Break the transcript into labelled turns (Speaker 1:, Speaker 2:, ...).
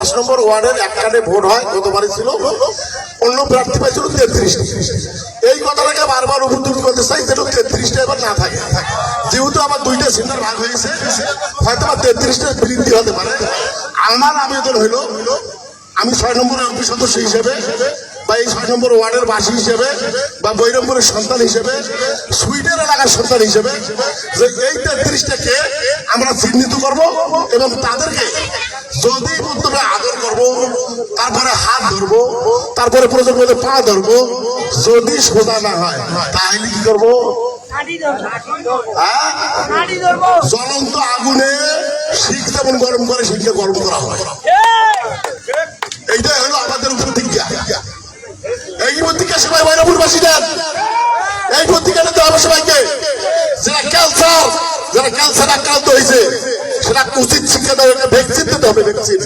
Speaker 1: পাঁচ নম্বর ওয়ার্ডের এক কার্ডে ভোট হয়, গতবারই ছিল। অন্য প্রার্থী পাইছিল তেত্রিশটা। এই কথাটাকে বারবার উপদ্রুত করতে চাই, যেন তেত্রিশটা এবার না থাকে। যেহেতু আমার দুইটা সিন্টার ভাগ হয়েছে হয়তো বা তেত্রিশটা বৃদ্ধি হতে পারে। আমার আবেদন হইল আমি ছয় নম্বরের অফিস সদস্য হিসেবে বা এই ছয় নম্বর ওয়ার্ডের বাসী হিসেবে বা বৈরমপুরের সন্তান হিসেবে সুইডেন এলাকার সন্তান হিসেবে যে এই তেত্রিশটাকে আমরা চিহ্নিত করব এবং তাদেরকে যদি প্রথমে আদর করব তারপরে হাত ধরবো তারপরে প্রয়োজন মধ্যে পা ধরবো যদি সোজা না হয় তাহলে কি করব? হ্যাঁ? জ্বলন্ত আগুনে শিখ যেমন গরম করে শিখকে গরম করা হয়। সবাই ময়নাপুরবাসীদের এই প্রতিজ্ঞাটা তো হবে সবাইকে? যারা ক্যান্সার যারা ক্যান্সার আক্রান্ত হয়েছে, সেটা উচিত শিক্ষা দেওয়া ভ্যাকসিন দিতে হবে ভ্যাকসিন